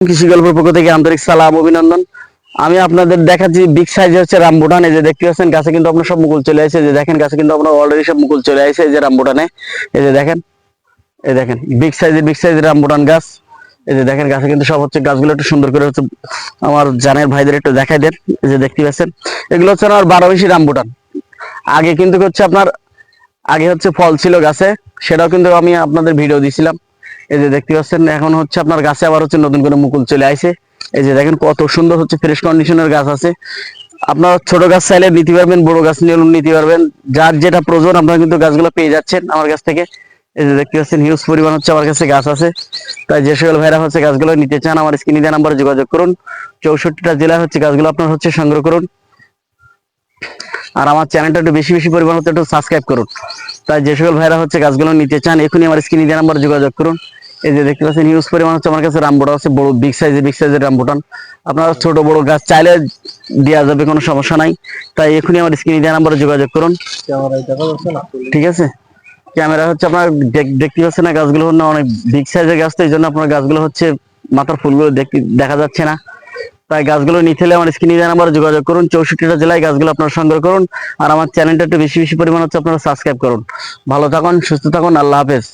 কৃষি গল্পের পক্ষ থেকে আন্তরিক সালাম, অভিনন্দন। আমি আপনাদের দেখাচ্ছি বিগ সাইজ হচ্ছে রামবুটান যে দেখতে পাচ্ছেন, গাছে কিন্তু আপনার সব মুকুল চলে আসে। যে দেখেন, গাছে কিন্তু আপনার অলরেডি সব মুকুল চলে আসে এই যে রামবুটানে এই যে দেখেন, এই দেখেন বিগ সাইজের বিগ সাইজের রামবুটান গাছ। এই যে দেখেন, গাছে কিন্তু সব হচ্ছে গাছগুলো একটু সুন্দর করে হচ্ছে আমার জানের ভাইদের একটু দেখাই দেন। এই যে দেখতে পাচ্ছেন, এগুলো হচ্ছে আমার বারো বেশি রামবুটান আগে কিন্তু হচ্ছে আপনার, আগে হচ্ছে ফল ছিল গাছে, সেটাও কিন্তু আমি আপনাদের ভিডিও দিছিলাম। এই যে দেখতে পাচ্ছেন, এখন হচ্ছে আপনার গাছে আবার হচ্ছে নতুন করে মুকুল চলে আইছে। এই যে দেখেন কত সুন্দর হচ্ছে ফ্রেশ কন্ডিশনের গাছ আছে। আপনার ছোট গাছ চাইলে নিতে পারবেন, বড় গাছ নিয়ে নিতে পারবেন। যার যেটা প্রয়োজন, আপনারা কিন্তু গাছগুলো পেয়ে যাচ্ছেন আমার কাছ থেকে। এই যে দেখতে পাচ্ছেন হিউজ পরিমাণ হচ্ছে আমার কাছে গাছ আছে। তাই যে সকল ভাইরা হচ্ছে গাছগুলো নিতে চান, আমার স্ক্রিনে দেওয়া নাম্বারে যোগাযোগ করুন। চৌষট্টিটা জেলায় হচ্ছে গাছগুলো আপনার হচ্ছে সংগ্রহ করুন। আর আমার চ্যানেলটা একটু বেশি বেশি পরিমাণ হচ্ছে একটু সাবস্ক্রাইব করুন। তাই যে সকল ভাইরা হচ্ছে গাছগুলো নিতে চান, এখনই আমার স্ক্রিনে দেওয়া নাম্বারে যোগাযোগ করুন। এই যে দেখতে পাচ্ছেন হিউজ পরিমাণ হচ্ছে আমার কাছে রামবোটা আছে বড় বিগ সাইজের বিগ সাইজের রামবোটান। আপনারা ছোট বড় গাছ চাইলে দেওয়া যাবে কোনো সমস্যা নাই। তাই এখনই আমার স্ক্রিনে দেওয়া নাম্বারে যোগাযোগ করুন। ঠিক আছে? ক্যামেরা হচ্ছে আপনার দেখতে পাচ্ছেন না গাছগুলো না অনেক বিগ সাইজের গাছ তো এই জন্য আপনার গাছগুলো হচ্ছে মাথার ফুলগুলো দেখা যাচ্ছে না। তাই গাছগুলো নিতে হলে আমার স্ক্রিনে দেওয়া নাম্বারে যোগাযোগ করুন। চৌষট্টিটা জেলায় গাছগুলো আপনারা সংগ্রহ করুন। আর আমার চ্যানেলটা একটু বেশি বেশি পরিমাণ হচ্ছে আপনারা সাবস্ক্রাইব করুন। ভালো থাকুন সুস্থ থাকুন আল্লাহ হাফেজ।